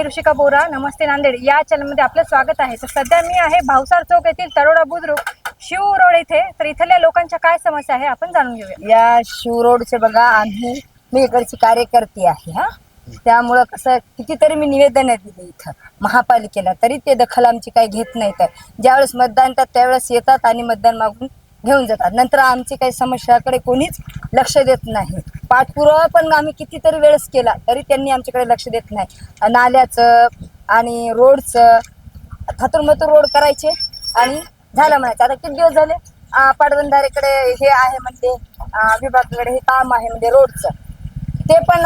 मी ऋषिका बोरा नमस्ते नांदेड. या चॅनलमध्ये आपलं स्वागत आहे. तर सध्या मी आहे भावसार चौक येथील तरोडा बुद्रुक शिव रोड इथे. तर इथल्या लोकांच्या काय समस्या आहे आपण जाणून घेऊया. या शिव रोडचे बघा आम्ही मी इकडची कार्यकर्ती आहे हा. त्यामुळं कसं कितीतरी मी निवेदन दिले इथं महापालिकेला. तरी ते दखल आमची काही घेत नाही तर ज्यावेळेस मतदान येतात त्यावेळेस येतात आणि मतदान मागून घेऊन जातात. नंतर आमची काही समस्याकडे कोणीच लक्ष देत नाही. पाठपुरावा पण आम्ही कितीतरी वेळेस केला तरी त्यांनी आमच्याकडे लक्ष देत नाही. नाल्याचं आणि रोडचं थातुरमतूर रोड करायचे आणि झालं म्हणायचं. आता किती दिवस झाले? पाटबंधारेकडे हे आहे म्हणजे विभागाकडे हे काम आहे म्हणजे रोडचं. ते पण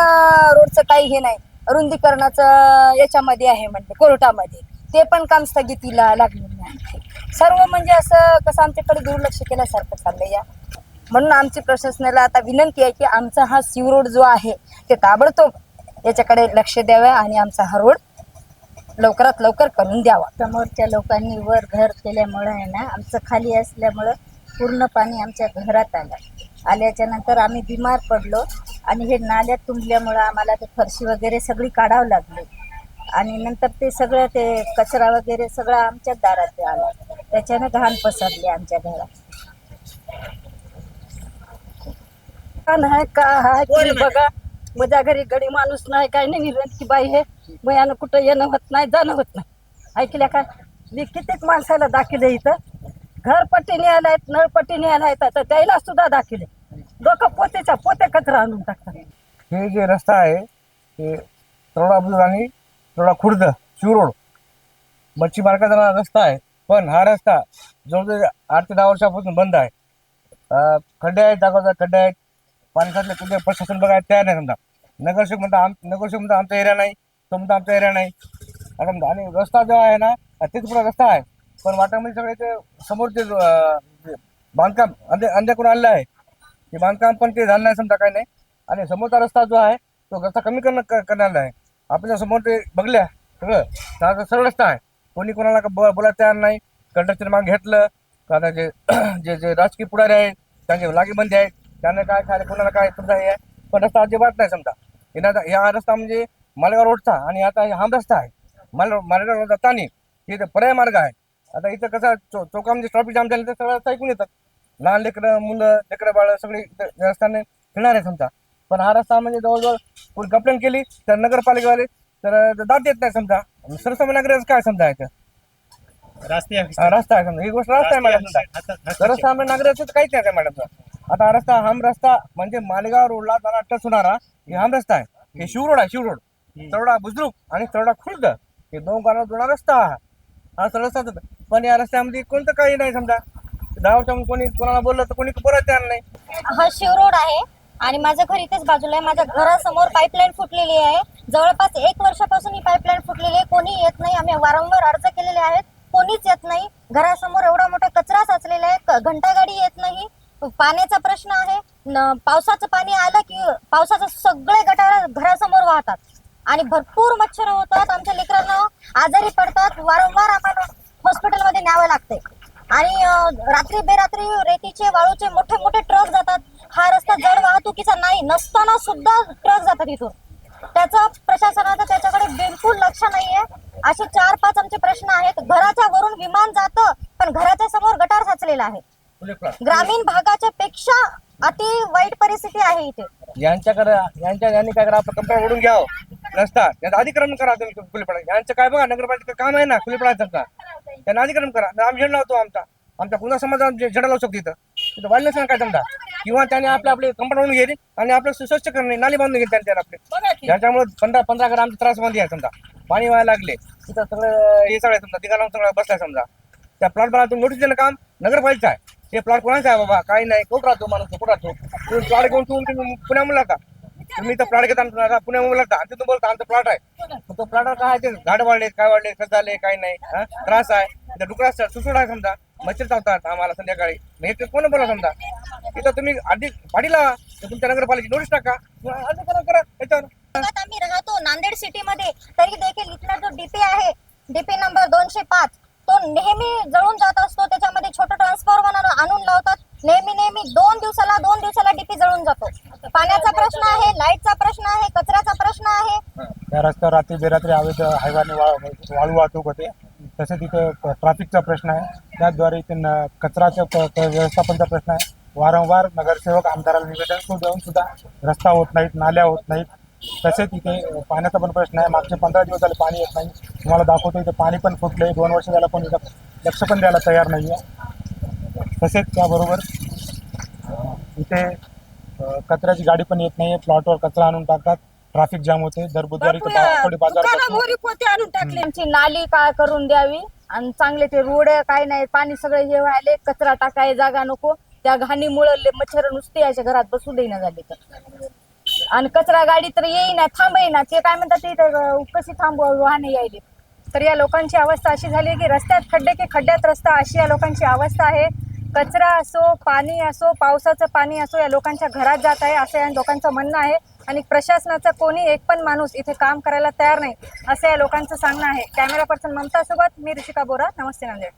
रोडचं काही हे नाही. रुंदीकरणाचं याच्यामध्ये आहे म्हणजे कोर्टामध्ये. ते पण काम स्थगितीला लागलेलं आहे. सर्व म्हणजे असं कसं आमच्याकडे दुर्लक्ष केल्यासारखं चाललंय या. म्हणून आमची प्रशासनाला आता विनंती आहे की आमचा हा शिव रोड जो आहे ते ताबडतोब याच्याकडे लक्ष द्यावं आणि आमचा हा रोड लवकरात लवकर करून द्यावा. समोरच्या लोकांनी वर घर केल्यामुळं आहे ना आमचं खाली असल्यामुळं पूर्ण पाणी आमच्या घरात आलं. आल्याच्यानंतर आम्ही बिमार पडलो आणि हे नाल्यात तुंबल्यामुळं आम्हाला ते फरशी वगैरे सगळी काढावं लागली. आणि नंतर ते सगळं ते कचरा वगैरे सगळं आमच्याच दारात आला. त्याच्यानं घाण पसरली आमच्या घरात. नाही का? बघा. माझ्या घरी गडी माणूस नाही काय नाही. की बाई हे मयानं कुठं येणं होत नाही जाणं होत नाही. ऐकल्या का? मी कित्येक माणसाला दाखिले इथं? घरपट्टी न्यायला आहेत नळपट्टी न्यायला येतात तर त्याला सुद्धा दाखिले. लोक पोतेच्या पोते कचरा आणून टाकतात. हे जे रस्ता आहे ते बुद्रुक आणि तरोडा खुर्द शिवरोड. मच्छी मार्गाचा रस्ता आहे पण हा रस्ता जवळजवळ आठ ते दहा वर्षापासून बंद आहे. खड्डे आहेत दाखवतात खड्डे आहेत. पाण्यातले कुठे प्रशासन बघायला तयार नाही समजा. नगरसेवक म्हणता आम नगरसेवक म्हणता आमचा एरिया नाही तो म्हणता आमचा एरिया नाही. असं आणि रस्ता जो आहे ना तेच पुढे रस्ता आहे. पण वाटामध्ये सगळे ते समोरचे ते बांधकाम अंधे अंध्याकडून आलेलं आहे. ते बांधकाम पण ते झालं नाही समजा काही नाही. आणि समोरचा रस्ता जो आहे तो रस्ता कमी करणं क- आहे. आपल्यासमोर ते बघल्या सगळं. तर आता सरळ रस्ता आहे. कोणी कोणाला का ब बोलायला तयार नाही. कंडक्टर मागे घेतलं. आता जे जे जे राजकीय पुढारी आहेत त्यांचे लागेबंदी आहेत. त्यांना काय खायला कोणाला काय समजा हे आहे? पण रस्ता अजिबात नाही समजा. येणार या रस्ता म्हणजे मालेगाव रोडचा आणि आता हा रस्ता आहे. माल मालेगाव रोड जाताना इथे पर्याय मार्ग आहे. आता इथं कसं चौ चौकामध्ये ट्रॉफिक जाम झाले तर सगळं रस्ता ऐकून येतात. लहान लेकरं मुलं लेकरं बाळं सगळे रस्त्याने फिरणार आहे समजा. पण हा रस्ता म्हणजे जवळजवळ कोणी कंप्लेंट केली तर नगरपालिकेवाले तर दाद देत नाही समजा. सरसामान्य नागरिक काय समजा याचं? रास्ते हा, रस्ता आहे समजा. ही गोष्ट रस्ता आहे मॅडम. समजा. सर्वसामान्य नागरिकाचं काहीच नाही काय मॅडम आता हा रस्ता हम रस्ता म्हणजे मालेगाव रोडला जाणार टच होणारा हे हम रस्ता आहे. हे शिव रोड आहे शिव रोड. तरोडा बुजरुक आणि तरोडा खुर्द. हे दोन गावाला जोडा रस्ता हा हा सरळ होता. पण या रस्त्यामध्ये कोणतं काही नाही समजा. दहा वर्षामध्ये कोणी कोणाला बोललं तर कोणी बोलायचं तयार नाही. हा शिव रोड आहे. आणि माझं घर इथेच बाजूला आहे. माझ्या घरासमोर पाईपलाईन फुटलेली आहे. जवळपास एक वर्षापासून ही पाईपलाईन फुटलेली आहे. कोणी येत नाही. आम्ही वारंवार अर्ज केलेले आहेत. कोणीच येत नाही. घरासमोर एवढा मोठा कचरा साचलेला आहे. घंटा घंटागाडी येत नाही. पाण्याचा प्रश्न आहे. पावसाचं पाणी आलं की पावसाचं सगळे गटार घरासमोर वाहतात. आणि भरपूर मच्छर होतात. आमच्या लेकरांना आजारी पडतात. वारंवार आम्हाला हॉस्पिटलमध्ये न्यावं लागते आणि रात्री बेरात्री रेतीचे वाळूचे मोठे मोठे ट्रक जातात. हा रस्ता जड वाहतुकीचा नाही नसताना सुद्धा ट्रक जातात इथून. त्याचं प्रशासनाचं त्याच्याकडे बिलकुल लक्ष नाहीये. असे चार पाच आमचे प्रश्न आहेत. घराच्या वरून विमान जातं पण घराच्या समोर गटार साचलेला आहे. ग्रामीण भागाच्या पेक्षा अति वाईट परिस्थिती आहे इथे. यांच्याकडे यांच्या यांनी काय करा आपलं कंप्लेंट ओढून घ्यावं नसता त्यांचं अधिक्रमण करा तुम्ही खुलेपडा यांचं काय बघा नगरपालिका काम आहे ना खुलेपडाचं का? त्यांना अधिक्रमण करा. आम्ही झेंडा लावतो आमचा. आमच्या पुन्हा समाजात जे झेंडा लावू शकतो इथं. तिथं वाढलंच काय समजा? किंवा त्याने आपले आपले कंपाऊंड घेतली आणि आपलं सु- स्वच्छ करणे नाली बांधून घेतली त्यांच्या आपले. त्याच्यामुळे पंधरा पंधरा घर आमच्या त्रासमध्ये आहे समजा. पाणी व्हायला लागले तिथं सगळं हे सगळं समजा ठिकाणा सगळं बसलाय समजा. त्या प्लॉट मला तुम्ही नोटीस देणं काम नगरपालिका आहे. हे प्लॉट कोणाचा आहे बाबा? काही नाही. कुठं राहतो? माणूस कुठं राहतो? तुम्ही प्लॉट घेऊन तुम्ही तुम्ही पुण्या मुला का तुम्ही इथं प्लॉट घेता आमचा पुण्या मुला का आणि तिथून बोलता आमचा प्लॉट आहे. तो प्लॉट काय आहे ते? झाड वाढले काय वाढले कसं झाले काय नाही. हा? त्रास आहे. डुकरा सुसूड आहे समजा. मच्छर चावतात आम्हाला संध्याकाळी. मग हे ते कोण बोला समजा? इथं तुम्ही आधी पाडी लावा तर तुमच्या नगरपालिकेची नोटीस टाका. आधी करा करा याच्यावर. भागात आम्ही राहतो नांदेड सिटी मध्ये तरी देखील इथला जो डीपी आहे डीपी नंबर दोनशे पाच तो नेहमी जळून जात असतो. त्याच्यामध्ये छोटं ट्रान्सफॉर्मर आणून लावतात. नेहमी नेहमी दोन दिवसाला दोन दिवसाला डीपी जळून जातो. पाण्याचा प्रश्न आहे लाईटचा प्रश्न आहे कचऱ्याचा प्रश्न आहे. रस्त्यावर रात्री बेरात्री अवैध हायवाने वाळू वाहतूक होते. तसेच इथे ट्रॅफिकचा प्रश्न आहे. त्याद्वारे इथे न कचराच्या प- प- व्यवस्थापनचा प्रश्न आहे. वारंवार नगरसेवक आमदाराला निवेदन देऊन सुद्धा रस्ता होत नाहीत नाल्या होत नाहीत. तसेच इथे पाण्याचा पण प्रश्न आहे. मागचे पंधरा दिवस झाले पाणी येत नाही. तुम्हाला दाखवतो इथे पाणी पण फुटले दोन वर्ष झालं पण इथं लक्ष पण द्यायला तयार नाही आहे तसेच त्याबरोबर इथे कचऱ्याची गाडी पण येत नाही प्लॉटवर कचरा आणून टाकतात. ट्रॅफिक जाम होते. दर बुधवारी आणून टाकले. आमची नाली काय करून द्यावी? आणि चांगले ते रोड काय नाही पाणी सगळं हे व्हायले कचरा टाकाय जागा नको. त्या घाणीमुळे मच्छर नुसते याच्या घरात बसू देईना झाले तर. आणि कचरा गाडी तर येईना थांबेना. ते काय म्हणतात ते तर कशी थांबवा वाहने यायले. तर या लोकांची अवस्था अशी झाली आहे की रस्त्यात खड्डे की खड्ड्यात रस्ता अशी या लोकांची अवस्था आहे. कचरा असो पाणी असो पावसाचं पाणी असो या लोकांच्या घरात जात आहे असं या लोकांचं म्हणणं आहे. आणि प्रशासनाचा कोणी एक पण माणूस इथे काम करायला तयार नाही असं या लोकांचं सांगणं आहे. कॅमेरा पर्सन ममता सोबत मी ऋषिका बोरा. नमस्ते नांदेड.